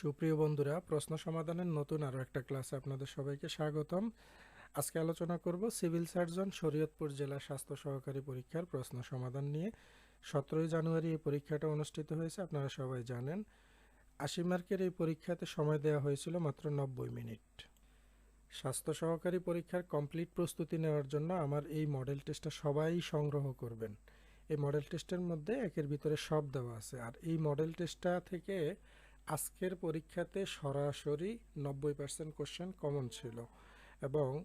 সুপ্রিয় বন্ধুরা, প্রশ্ন সমাধানের নতুন আরও একটা ক্লাসে আপনাদের সবাইকে স্বাগতম। আজকে আলোচনা করব সিভিল সার্জন শরীয়তপুর জেলা স্বাস্থ্য সহকারী পরীক্ষার প্রশ্ন সমাধান নিয়ে। সতেরোই জানুয়ারি এই পরীক্ষাটা অনুষ্ঠিত হয়েছে, আপনারা সবাই জানেন। আশি মার্কের এই পরীক্ষাতে সময় দেওয়া হয়েছিল মাত্র নব্বই মিনিট। স্বাস্থ্য সহকারী পরীক্ষার কমপ্লিট প্রস্তুতি নেওয়ার জন্য আমার এই মডেল টেস্টটা সবাই সংগ্রহ করবেন। এই মডেল টেস্টের মধ্যে একের ভিতরে সব দেওয়া আছে। আর এই মডেল টেস্টটা থেকে আজকের পরীক্ষাতে সরাসরি নব্বই পার্সেন্ট কোশ্চেন কমন ছিল। এবং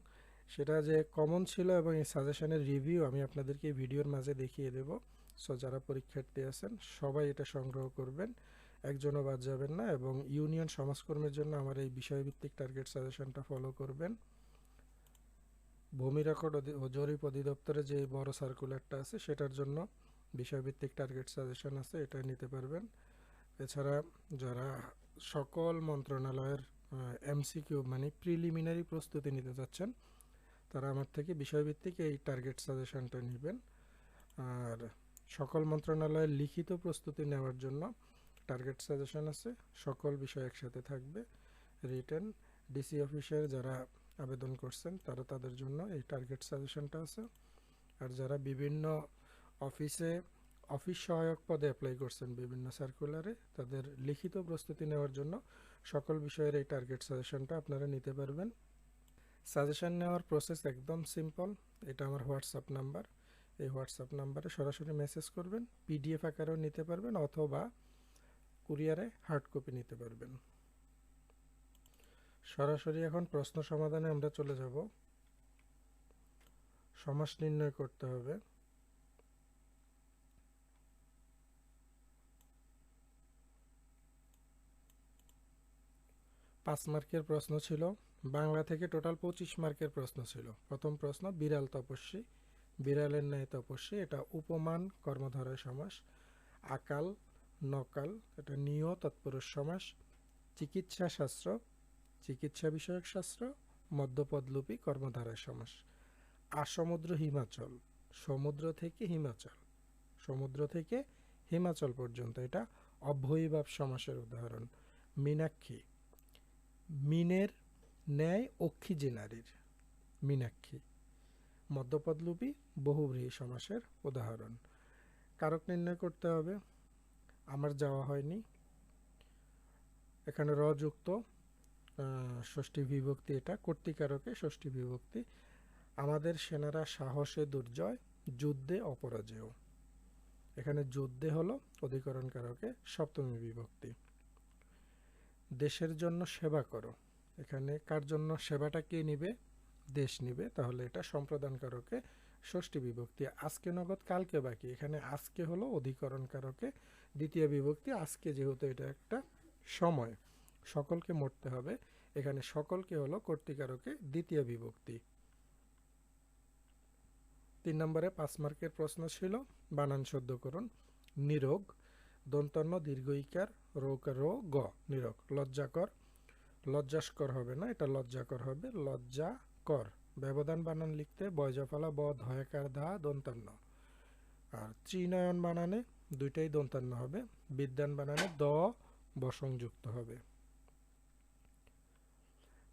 সেটা যে কমন ছিল এবং এই সাজেশনের রিভিউ আমি আপনাদেরকে ভিডিওর মাঝে দেখিয়ে দেব। সো যারা পরীক্ষার্থী আছেন, সবাই এটা সংগ্রহ করবেন। একজনও বাদ যাবেন না এবং ইউনিয়ন সমাজকর্মের জন্য আমার এই বিষয়ভিত্তিক টার্গেট সাজেশনটা ফলো করবেন। ভূমি রেকর্ড জরিপ অধিদপ্তরে যে বড় সার্কুলারটা আছে, সেটার জন্য বিষয়ভিত্তিক টার্গেট সাজেশন আছে, এটা নিতে পারবেন। এছাড়া যারা সকল মন্ত্রণালয়ের এমসিকিউ মানে প্রিলিমিনারি প্রস্তুতি নিতে যাচ্ছেন, তারা আমার থেকে বিষয়ভিত্তিক এই টার্গেট সাজেশনটা নেবেন। আর সকল মন্ত্রণালয়ের লিখিত প্রস্তুতি নেওয়ার জন্য টার্গেট সাজেশন আছে, সকল বিষয় একসাথে থাকবে রিটার্ন ডিসি অফিসের যারা আবেদন করছেন, তারা তাদের জন্য এই টার্গেট সাজেশনটা আছে। আর যারা বিভিন্ন অফিসে অফিস সহায়ক পদে অ্যাপ্লাই করছেন বিভিন্ন সার্কুলারে তাদের লিখিত প্রস্তুতি নেওয়ার জন্য সকল বিষয়ের এই টার্গেট সাজেশনটা আপনারা নিতে পারবেন। সাজেশন নেওয়ার প্রসেস একদম সিম্পল এটা আমার হোয়াটসঅ্যাপ নাম্বার এই হোয়াটসঅ্যাপ নাম্বারে সরাসরি মেসেজ করবেন পিডিএফ আকারেও নিতে পারবেন অথবা কুরিয়ারে হার্ড কপি নিতে পারবেন। সরাসরি এখন প্রশ্ন সমাধানে আমরা চলে যাব। সমাস নির্ণয় করতে হবে। মার্কের প্রশ্ন ছিল, বাংলা থেকে টোটাল পঁচিশ মার্কের প্রশ্ন ছিল। প্রথম প্রশ্ন, বিড়াল তপস্বী। বিড়ালের ন্যায় তপস্বী, এটা উপমান, কর্মধারয় সমাস। আকাল, নকাল, এটা নিয় তৎপুরুষ সমাস। চিকিৎসা শাস্ত্র, চিকিৎসা বিষয়ক শাস্ত্র। মধ্যপদলুপী কর্মধারয় সমাস। আসমুদ্র হিমাচল, সমুদ্র থেকে হিমাচল। সমুদ্র থেকে হিমাচল পর্যন্ত, এটা অভ্যয়ীভাব সমাসের উদাহরণ। মীনাক্ষী মিনের ন্যায় অক্ষী যে নারীর মীনাক্ষী। মধ্যপদলুপী বহুব্রীহী সমাসের উদাহরণ। কারক নির্ণয় করতে হবে। আমার যাওয়া হয়নি। এখানে র যুক্ত ষষ্ঠী বিভক্তি এটা কর্তিকারকে ষষ্ঠী বিভক্তি। আমাদের সেনারা সাহসে দুর্জয়, যুদ্ধে অপরাজেয়। এখানে যুদ্ধে হলো অধিকরণ কারকে সপ্তমী বিভক্তি। দেশের জন্য সেবা করো। এখানে কার জন্য সেবাটা কে নিবে? দেশ নিবে। তাহলে এটা সম্প্রদান কারকে ষষ্ঠী বিভক্তি। আজকে নগদ, কালকে বাকি। এখানে আজকে হলো অধিকরণ কারকে দ্বিতীয় বিভক্তি। আজকে যেহেতু এটা একটা সময়, সকলকে মরতে হবে। এখানে সকলকে হলো কর্তিকারকে দ্বিতীয় বিভক্তি। তিন নম্বরে পাঁচ মার্কের প্রশ্ন ছিল, বানান শুদ্ধকরণ, নিরোগ দন্তন্য দীর্ঘইকার রোগ রো গ, নিরোগ, লজ্জাকর। লজ্জাস্কর হবে না, এটা লজ্জাকর হবে। লজ্জাকর, ব্যবধান বানান লিখতে, বয়জফলা ব ধয়াকার ধা, দন্তান্ন। আর ত্রিনয়ন বানানে দুইটাই দন্তান্ন হবে। বিদ্যান বানানে দ, বসংযুক্ত হবে।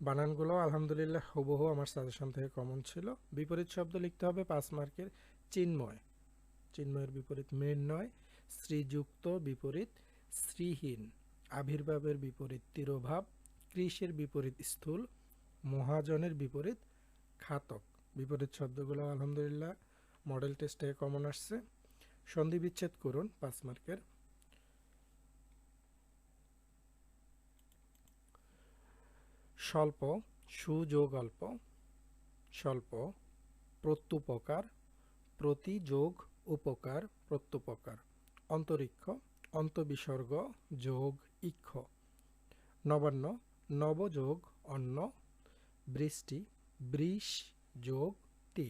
বানানগুলো আলহামদুলিল্লাহ হুবহু আমার সাজেশন থেকে কমন ছিল। বিপরীত শব্দ লিখতে হবে পাঁচ মার্কের চিন্ময়। চিন্ময়ের বিপরীত মৃন্ময়, শ্রীযুক্ত বিপরীত শ্রীহীন, আবির্ভাবের বিপরীত তিরোভাব, কৃষের বিপরীত স্থূল, মহাজনের বিপরীত খাতক। বিপরীত শব্দগুলো আলহামদুলিল্লাহ মডেল টেস্টে কমন আসছে। সন্ধি বিচ্ছেদ করুন পাঁচ মার্কের। স্বল্প সুযোগ অল্প স্বল্প, প্রত্যুপকার। প্রতিযোগ, উপকার, প্রত্যুপকার। অন্তরিক্ষ অন্তবিসর্গ যোগ ইক্ষ। নবান্ন নবযোগ অন্ন, বৃষ্টি, বৃষ যোগ টি।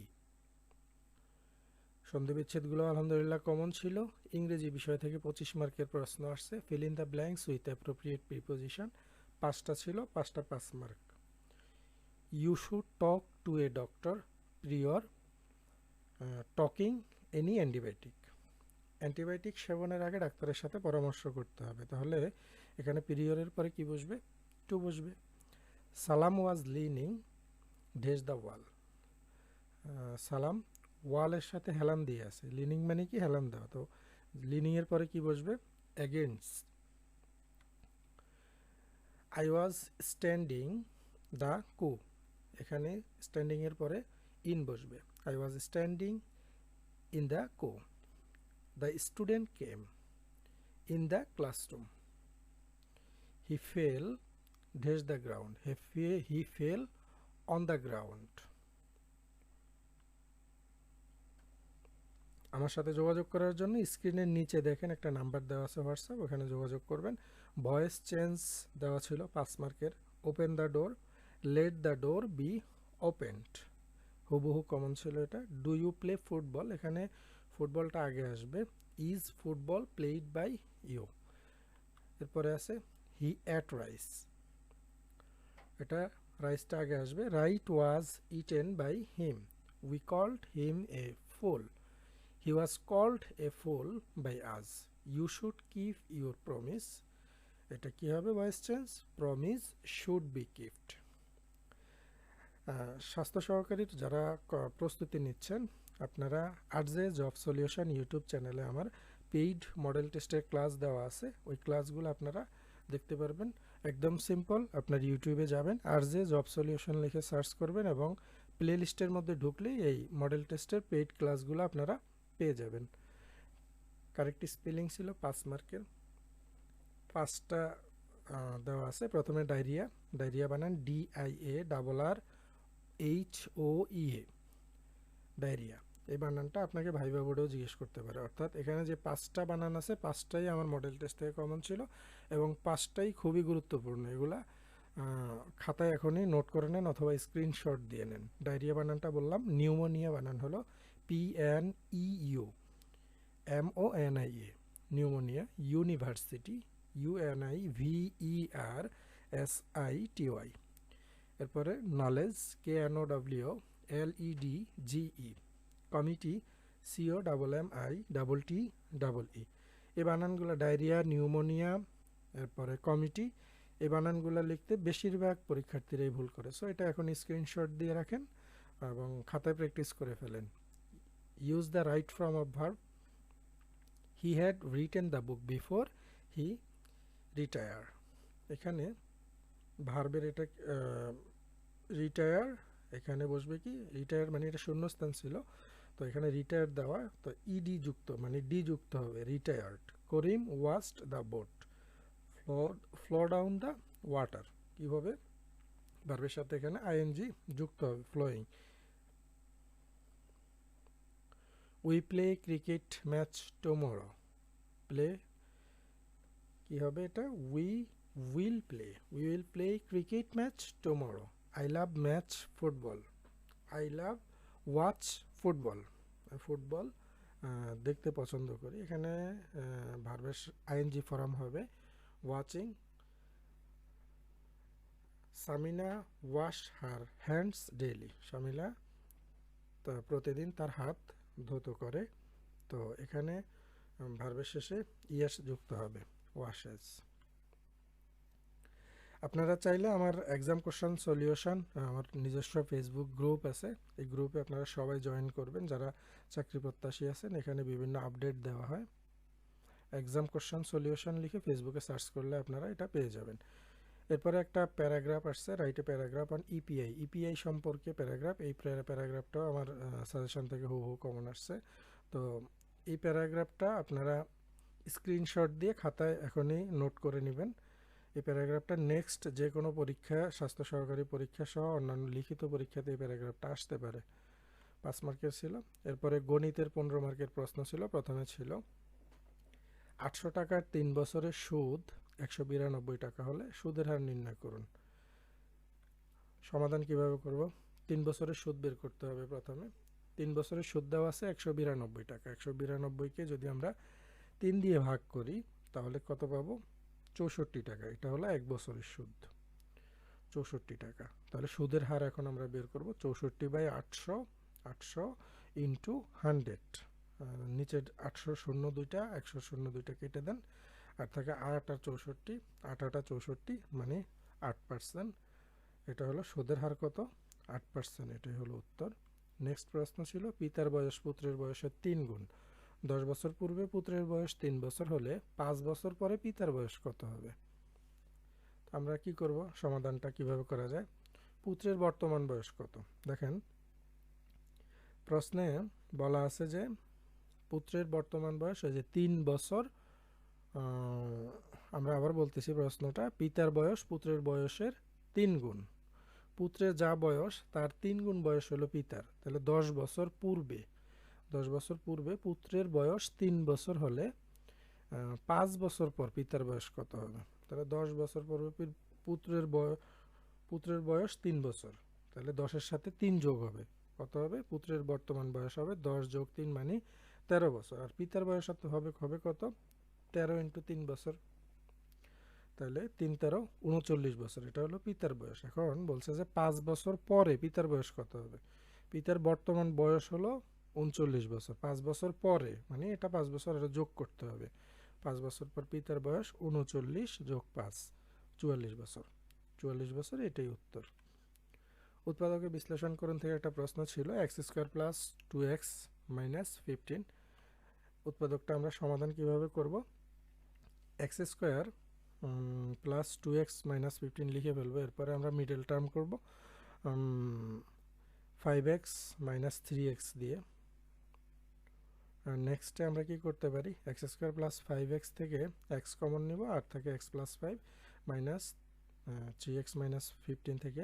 সন্ধিবিচ্ছেদগুলো আলহামদুলিল্লাহ কমন ছিল। ইংরেজি বিষয় থেকে পঁচিশ মার্কের প্রশ্ন আসছে। Fill in the blanks with appropriate preposition পাঁচটা ছিল, পাঁচটা পাঁচ mark. You should talk to a doctor prior talking any antibiotic antibiotic সেবনের আগে ডাক্তারের সাথে পরামর্শ করতে হবে। তাহলে এখানে পিরিয়ডের পরে কি বসবে? টু বসবে। সালাম ওয়াজ লিনিং ডেস দ্য ওয়াল। সালাম, ওয়ালের সাথে হেলান দিয়ে আছে। লিনিং মানে কি? হেলান দেওয়া। তো লিনিংয়ের পরে কি বসবে? Against I was standing the queue এখানে স্ট্যান্ডিংয়ের পরে ইন বসবে। I was standing in the queue the student came in the classroom he fell dash the ground he fell on the ground আমার সাথে যোগাযোগ করার জন্য স্ক্রিনের নিচে দেখেন একটা নাম্বার দেওয়া আছে হোয়াটসঅ্যাপ ওখানে যোগাযোগ করবেন। ভয়েস চেঞ্জ দেওয়া ছিল, পাঁচ মার্কের। Open the door let the door be opened হুবহু কমন ছিল এটা। ডু ইউ প্লে ফুটবল এখানে ফুটবলটা আগে আসবে। Is football played by you এরপরে আছে হি অ্যাট রাইস এটা রাইসটা আগে আসবে। Right was eaten by him we called him a fool he was called a fool by us you should keep your promise এটা কি হবে voice change promise should be kept স্বাস্থ্য সহকারীর যারা প্রস্তুতি নিচ্ছেন আপনারা আর্জে জব সলিউশন ইউটিউব চ্যানেলে আমার পেইড মডেল টেস্টের ক্লাস দেওয়া আছে, ওই ক্লাসগুলো আপনারা দেখতে পারবেন। একদম সিম্পল, আপনার ইউটিউবে যাবেন, আর্জে জব সলিউশন লিখে সার্চ করবেন এবং প্লে লিস্টের মধ্যে ঢুকলেই এই মডেল টেস্টের পেইড ক্লাসগুলো আপনারা পেয়ে যাবেন। কারেক্ট স্পেলিং ছিল পাঁচ মার্কের। পাঁচটা দেওয়া আছে। প্রথমে ডায়রিয়া ডায়রিয়া বানান D I A double R H O E A. Diarrhoea. এই বানানটা আপনাকে ভাইবা বোর্ডেও জিজ্ঞেস করতে পারে। অর্থাৎ এখানে যে পাঁচটা বানান আছে, পাঁচটাই আমার মডেল টেস্ট থেকে কমন ছিল এবং পাঁচটাই খুবই গুরুত্বপূর্ণ। এগুলা খাতায় এখনই নোট করে নেন অথবা স্ক্রিনশট দিয়ে নেন। ডায়রিয়া বানানটা বললাম নিউমোনিয়া বানান হলো P N E U M O N I A pneumonia university U N I V E R S I T Y এরপরে knowledge K N O W L E D G E committee C O double M I double T double E এই বানানগুলো diarrhoea, pneumonia, এরপরে committee এই বানানগুলো লিখতে বেশিরভাগ পরীক্ষার্থীরাই ভুল করে। So এটা এখন স্ক্রিনশট দিয়ে রাখেন এবং খাতায় প্র্যাকটিস করে ফেলেন। Use the right form of verb he had written the book before he retire এখানে ভার্বের এটা রিটায়ার এখানে বসবে কি? রিটায়ার মানে এটা শূন্যস্থান ছিল। তো এখানে রিটায়ার দেওয়া, তো ইডি যুক্ত মানে ডি যুক্ত হবে retired Karim washed the boat flow flow down the water কী হবে ভার্বের সাথে এখানে আইএনজি যুক্ত হবে flowing we play cricket match tomorrow play কি হবে এটা? We will play we will play cricket match tomorrow I love match football I love watch football football দেখতে পছন্দ করি। এখানে ভার্বের আইএনজি ফর্ম হবে। Watching, Samina wash her hands daily. Samila প্রতিদিন তার হাত ধৌত করে। তো এখানে ভার্বের শেষে ইয়াস যুক্ত হবে, ওয়াশেস। আপনারা চাইলে আমার এক্সাম কোশ্চেন সলিউশন আমার নিজস্ব ফেসবুক গ্রুপ আছে। এই গ্রুপে আপনারা সবাই জয়েন করবেন, যারা চাকরি প্রত্যাশী আছেন, এখানে বিভিন্ন আপডেট দেওয়া হয়। এক্সাম কোশ্চেন সলিউশন লিখে ফেসবুকে সার্চ করলে আপনারা এটা পেয়ে যাবেন। এরপরে একটা প্যারাগ্রাফ আসছে রাইটে প্যারাগ্রাফ অন ইপিআই ইপিআই সম্পর্কে প্যারাগ্রাফ এই প্যারাগ্রাফটাও আমার সাজেশন থেকে হু হু কমন আসছে। তো এই প্যারাগ্রাফটা আপনারা স্ক্রিনশট দিয়ে খাতায় এখনই নোট করে নেবেন। এই প্যারাগ্রাফটা নেক্সট যে কোনো পরীক্ষা, স্বাস্থ্য সহকারী পরীক্ষা সহ অন্যান্য লিখিত পরীক্ষাতে এই প্যারাগ্রাফটা আসতে পারে। পাঁচ মার্কের ছিল। এরপরে গণিতের পনেরো মার্কের প্রশ্ন ছিল, প্রথমে ছিল, আটশো টাকার তিন বছরের সুদ, একশো বিরানব্বই টাকা হলে সুদের হার নির্ণয় করুন। সমাধান কীভাবে করব? তিন বছরের সুদ বের করতে হবে প্রথমে। তিন বছরের সুদ দেওয়া আছে একশো বিরানব্বই টাকা। একশো বিরানব্বইকে যদি আমরা তিন দিয়ে ভাগ করি, তাহলে কত পাবো? চৌষট্টি টাকা, এটা হলো এক বছরের সুদ। চৌষট্টি টাকা। তাহলে সুদের হার এখন আমরা বের করব, চৌষট্টি বাই আটশো আটশো ইন্টু হান্ড্রেড। নিচের আটশো শূন্য দুইটা, একশো শূন্য দুইটা কেটে দেন, আর থাকে আট আর চৌষট্টি, আট আটা চৌষট্টি মানে আট পার্সেন্ট। এটা হলো সুদের হার কত? আট পার্সেন্ট, এটাই হলো উত্তর। নেক্সট প্রশ্ন ছিল, পিতার বয়স পুত্রের বয়সের তিন গুণ। দশ বছর পূর্বে পুত্রের বয়স তিন বছর হলে পাঁচ বছর পরে পিতার বয়স কত হবে? আমরা কি করব? সমাধানটা কীভাবে করা যায়? পুত্রের বর্তমান বয়স কত? দেখেন, প্রশ্নে বলা আছে যে পুত্রের বর্তমান বয়স যে তিন বছর আমরা আবার বলতেছি প্রশ্নটা, পিতার বয়স পুত্রের বয়সের তিন গুণ। পুত্রের যা বয়স, তার তিন গুণ বয়স হলো পিতার। তাহলে দশ বছর পূর্বে দশ বছর পূর্বে পুত্রের বয়স তিন বছর হলে পাঁচ বছর পর পিতার বয়স কত হবে? তাহলে দশ বছর পূর্বে পুত্রের বয়স পুত্রের বয়স তিন বছর। তাহলে দশের সাথে তিন যোগ হবে। কত হবে? পুত্রের বর্তমান বয়স হবে দশ যোগ তিন মানে তেরো বছর। আর পিতার বয়স হবে হবে কত? তেরো ইন্টু তিন বছর। তাহলে তিন তেরো, উনচল্লিশ বছর। এটা হলো পিতার বয়স। এখন বলছে যে পাঁচ বছর পরে পিতার বয়স কত হবে? পিতার বর্তমান বয়স হলো উনচল্লিশ বছর। পাঁচ বছর পরে মানে এটা পাঁচ বছর এটা যোগ করতে হবে। পাঁচ বছর পর পিতার বয়স উনচল্লিশ যোগ পাঁচ, চুয়াল্লিশ বছর। চুয়াল্লিশ বছর এটাই উত্তর। উৎপাদকের বিশ্লেষণ করুন থেকে একটা প্রশ্ন ছিল x square plus two x minus fifteen উৎপাদকটা আমরা সমাধান কীভাবে করব? X square plus two x minus fifteen লিখে ফেলব, এরপরে আমরা মিডল টার্ম করব five x minus three x দিয়ে। আর নেক্সটে আমরা কি করতে পারি? X square plus five x থেকে এক্স কমন নিব আর থাকে x plus five minus three x minus fifteen থেকে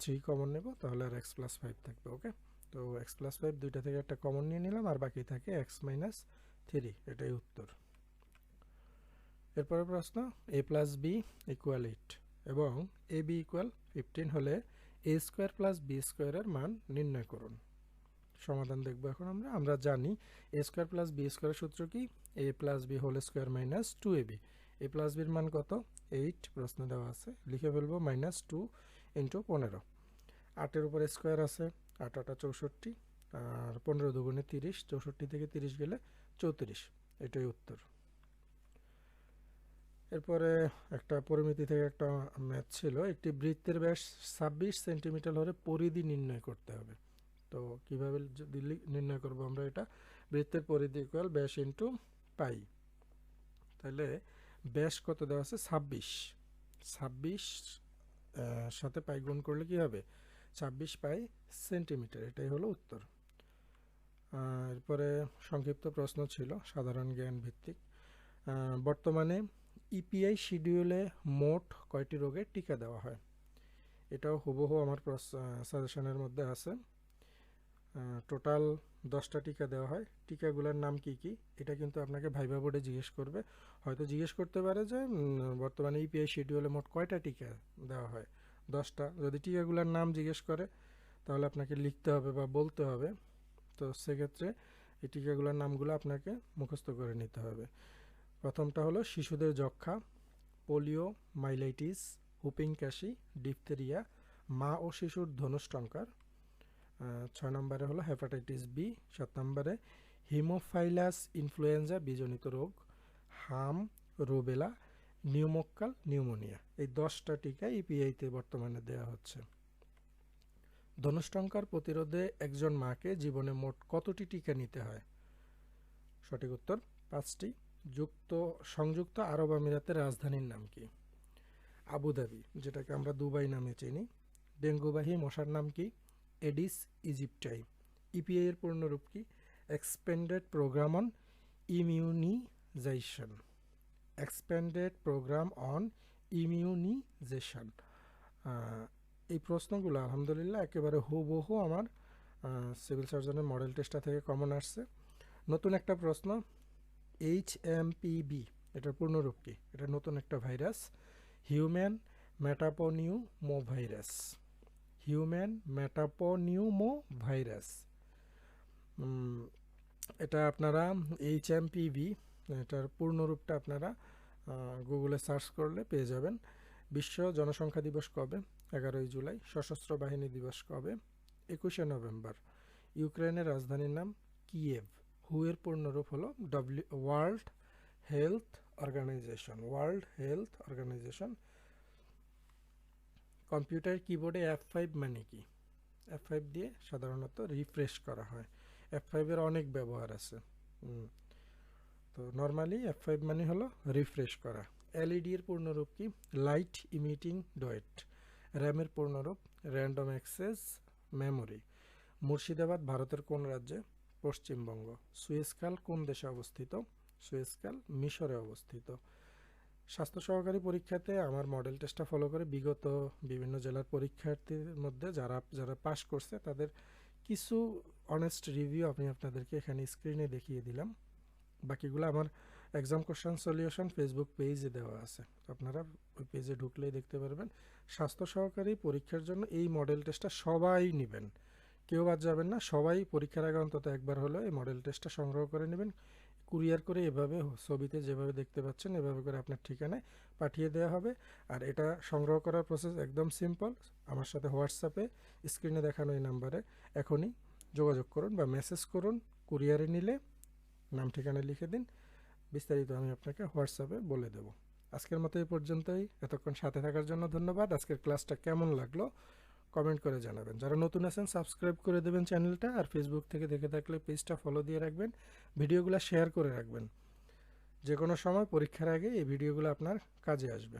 থ্রি কমন নেব, তাহলে আর এক্স প্লাস ফাইভ থাকবে ওকে তো এক্স প্লাস ফাইভ দুইটা থেকে একটা কমন নিয়ে নিলাম, আর বাকি থাকে এক্স মাইনাস থ্রি এটাই উত্তর। এরপরে প্রশ্ন A plus B equal eight এবং এ বি ইকুয়াল ফিফটিন হলে এ স্কোয়ার প্লাস বি স্কোয়ারের মান নির্ণয় করুন। সমাধান দেখব এখন আমরা। আমরা জানি এ স্কোয়ার প্লাস বি স্কোয়ারের সূত্র কি? A plus B whole square minus two A B A plus বির মান কত? এইট প্রশ্ন দেওয়া আছে। লিখে ফেলব মাইনাস টু ইন্টু পনেরো। আটের উপর স্কোয়ার আছে, আট আটা চৌষট্টি, আর পনেরো দুগুণে তিরিশ, চৌষট্টি থেকে তিরিশ গেলে চৌত্রিশ। এটাই উত্তর। এরপরে একটা পরিমিতি থেকে একটা ম্যাথ ছিল, একটি বৃত্তের ব্যাস ছাব্বিশ সেন্টিমিটার হলে পরিধি নির্ণয় করতে হবে। তো কীভাবে যদি নির্ণয় করব আমরা এটা? বৃত্তের পরিধি ইকুয়াল ব্যাস ইন্টু পাই তাহলে ব্যাস কত দেওয়া আছে? ছাব্বিশ। ছাব্বিশ সাথে পাই গুণ করলে কি হবে? ছাব্বিশ পাই সেন্টিমিটার এটাই হলো উত্তর। এরপরে সংক্ষিপ্ত প্রশ্ন ছিল, সাধারণ জ্ঞান ভিত্তিক। বর্তমানে ইপিআই শিডিউলে মোট কয়টি রোগের টিকা দেওয়া হয়? এটাও হুবহু আমার সাজেশনের মধ্যে আছে। টোটাল দশটা টিকা দেওয়া হয়। টিকাগুলোর নাম কি কি? এটা কিন্তু আপনাকে ভাইবা বোর্ডে জিজ্ঞেস করবে। হয়তো জিজ্ঞেস করতে পারে যে বর্তমানে ইপিআই শিডিউলে মোট কয়টা টিকা দেওয়া হয়? দশটা। যদি টিকাগুলোর নাম জিজ্ঞেস করে, তাহলে আপনাকে লিখতে হবে বা বলতে হবে। তো সেক্ষেত্রে এই টিকাগুলোর নামগুলো আপনাকে মুখস্থ করে নিতে হবে। প্রথমটা হলো শিশুদের যক্ষা পোলিও, মাইলাইটিস, হুপিং কাশি, ডিপথেরিয়া, মা ও শিশুর ধনুষ্টঙ্কার ছয় নম্বরে হলো হেপাটাইটিস বি সাত নম্বরে হিমোফাইলাস ইনফ্লুয়েঞ্জা বীজনিত রোগ, হাম রোবেলা নিউমোক্কাল নিউমোনিয়া এই দশটা টিকা ইপিআইতে বর্তমানে দেওয়া হচ্ছে। ধনুষ্টঙ্কার প্রতিরোধে একজন মাকে জীবনে মোট কতটি টিকা নিতে হয়? সঠিক উত্তর পাঁচটি। যুক্ত, সংযুক্ত আরব আমিরাতের রাজধানীর নাম কি? আবুধাবি, যেটাকে আমরা দুবাই নামে চিনি। ডেঙ্গুবাহী মশার নাম কি? Aedes aegypti. ইপিআই এর পূর্ণরূপ কি? Expanded programme on immunization expanded programme on immunization এই প্রশ্নগুলো আলহামদুলিল্লাহ একেবারে হুবহু আমার সিভিল সার্জনের মডেল টেস্টটা থেকে কমন আসছে। নতুন একটা প্রশ্ন এইচ এম পিবি এটার পূর্ণরূপ কি? এটা নতুন একটা virus human metapneumovirus human metapneumovirus এটা আপনারা এইচ এম পিভি এটার পূর্ণরূপটা আপনারা গুগলে সার্চ করলে পেয়ে যাবেন। বিশ্ব জনসংখ্যা দিবস কবে? এগারোই জুলাই, সশস্ত্র বাহিনী দিবস কবে? একুশে নভেম্বর, ইউক্রেনের রাজধানীর নাম কিয়েভ। হুয়ের পূর্ণরূপ হলো W world health organization world health organization computer কিবোর্ডে এফ ফাইভ মানে কি? এফ ফাইভ দিয়ে সাধারণত রিফ্রেশ করা হয়। এফ ফাইভের অনেক ব্যবহার আছে। তো নর্মালি এফ ফাইভ মানে হলো রিফ্রেশ করা। এলইডি এর পূর্ণরূপ কি? লাইট ইমিটিং ডয়েট র্যামের পূর্ণরূপ র্যান্ডম অ্যাক্সেস মেমোরি মুর্শিদাবাদ ভারতের কোন রাজ্যে? পশ্চিমবঙ্গ। সুয়েজকাল কোন দেশে অবস্থিত? সুয়েজকাল মিশরে অবস্থিত। স্বাস্থ্য সহকারী পরীক্ষাতে আমার মডেল টেস্টটা ফলো করে বিগত বিভিন্ন জেলার পরীক্ষার্থীর মধ্যে যারা যারা পাশ করছে, তাদের কিছু অনেস্ট রিভিউ আমি আপনাদেরকে এখানে স্ক্রিনে দেখিয়ে দিলাম। বাকিগুলো আমার এক্সাম কোশ্চেন সলিউশন ফেসবুক পেজে দেওয়া আছে। আপনারা ওই পেজে ঢুকলেই দেখতে পারবেন। স্বাস্থ্য সহকারী পরীক্ষার জন্য এই মডেল টেস্টটা সবাই নেবেন। কেউ বাদ যাবেন না, সবাই পরীক্ষার আগে অন্তত একবার হলেও এই মডেল টেস্টটা সংগ্রহ করে নেবেন। কুরিয়ার করে এভাবে ছবিতে যেভাবে দেখতে পাচ্ছেন, এভাবে করে আপনার ঠিকানায় পাঠিয়ে দেওয়া হবে। আর এটা সংগ্রহ করার প্রসেস একদম সিম্পল আমার সাথে হোয়াটসঅ্যাপে স্ক্রিনে দেখানো এই নাম্বারে এখনই যোগাযোগ করুন বা মেসেজ করুন। কুরিয়ারে নিলে নাম, ঠিকানা লিখে দিন। বিস্তারিত আমি আপনাকে হোয়াটসঅ্যাপে বলে দেব। আজকের মতো এই পর্যন্তই। এতক্ষণ সাথে থাকার জন্য ধন্যবাদ। আজকের ক্লাসটা কেমন লাগল কমেন্ট করে জানাবেন। যারা নতুন আছেন সাবস্ক্রাইব করে দেবেন চ্যানেলটা। আর ফেসবুক থেকে দেখে থাকলে পেজটা ফলো দিয়ে রাখবেন। ভিডিওগুলো শেয়ার করে রাখবেন। যে কোনো সময় পরীক্ষার আগে এই ভিডিওগুলো আপনার কাজে আসবে।